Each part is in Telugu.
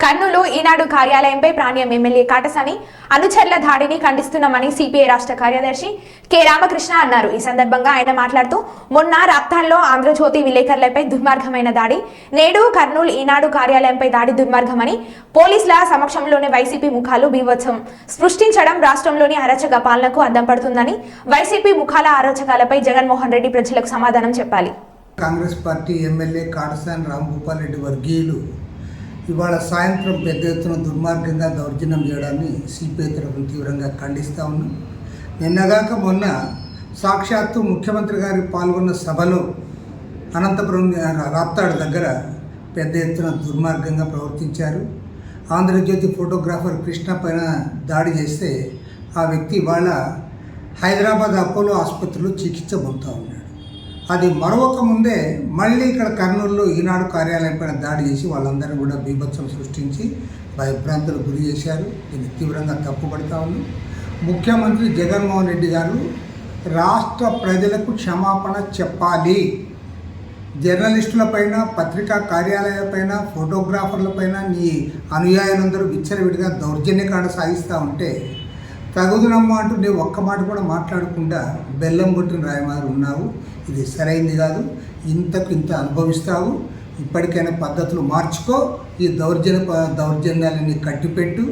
కర్నూలు ఈనాడు కార్యాలయంపై ప్రాణ్యం ఎమ్మెల్యే కాటసాని అనుచరుల దాడిని ఖండిస్తున్నామని సిపిఐ రాష్ట్ర కార్యదర్శి కె రామకృష్ణ అన్నారు. ఈ సందర్భంగా ఆయన మాట్లాడుతూ మొన్న రాప్తాన్లో ఆంధ్రజ్యోతి విలేకరులపై దుర్మార్గమైన దాడి నేడు కర్నూలు ఈనాడు కార్యాలయంపై దాడి దుర్మార్గమని పోలీసుల సమక్షంలోనే వైసీపీ ముఖాలు బీభత్సం సృష్టించడం రాష్ట్రంలోని అరచక పాలనకు అద్దం పడుతుందని వైసీపీ ముఖాల అరచకాలపై జగన్మోహన్ రెడ్డి ప్రజలకు సమాధానం చెప్పాలి. Congress party MLA Katasani Rambhupal Reddy వర్గీయులు ఇవాళ సాయంత్రం పెద్ద ఎత్తున దుర్మార్గంగా దౌర్జన్యం చేయడాన్ని సిపిఐ తరఫున తీవ్రంగా ఖండిస్తూ ఉన్నాం. నిన్నగాక మొన్న సాక్షాత్తు ముఖ్యమంత్రి గారు పాల్గొన్న సభలో అనంతపురం రాప్తాడు దగ్గర పెద్ద ఎత్తున దుర్మార్గంగా ప్రవర్తించారు. ఆంధ్రజ్యోతి ఫోటోగ్రాఫర్ కృష్ణ పైన దాడి చేస్తే ఆ వ్యక్తి ఇవాళ హైదరాబాద్ అపోలో ఆసుపత్రిలో చికిత్స పొందుతూ ఉన్నాడు. అది మరొక ముందే మళ్ళీ ఇక్కడ కర్నూలులో ఈనాడు కార్యాలయం పైన దాడి చేసి వాళ్ళందరినీ కూడా బీభత్సం సృష్టించి భయభ్రాంతులు గురి చేశారు. దీన్ని తీవ్రంగా తప్పుపడతా ఉంది. ముఖ్యమంత్రి జగన్మోహన్ రెడ్డి గారు రాష్ట్ర ప్రజలకు క్షమాపణ చెప్పాలి. జర్నలిస్టులపైన పత్రికా కార్యాలయాలపైన ఫోటోగ్రాఫర్లపైన నీ అనుయాయులందరూ విచ్చలవిడిగా దౌర్జన్యకాండ సాగిస్తూ ఉంటే తగుదునమ్మ అంటూ నేను ఒక్క మాట కూడా మాట్లాడకుండా బెల్లం కొట్టిన రాయమారు ఉన్నావు. ఇది సరైంది కాదు. ఇంతకు ఇంత అనుభవిస్తావు. ఇప్పటికైనా పద్ధతులు మార్చుకో. ఈ దౌర్జన్య దౌర్జన్యాలని కట్టిపెట్టు.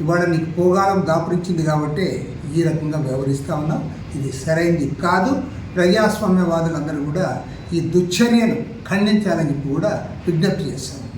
ఇవాళ నీకు పోగాలం దాపురించింది కాబట్టి ఈ రకంగా వ్యవహరిస్తూ ఉన్నాం. ఇది సరైంది కాదు. ప్రజాస్వామ్యవాదులందరూ కూడా ఈ దుశ్చర్యను ఖండించాలని కూడా విజ్ఞప్తి చేశాను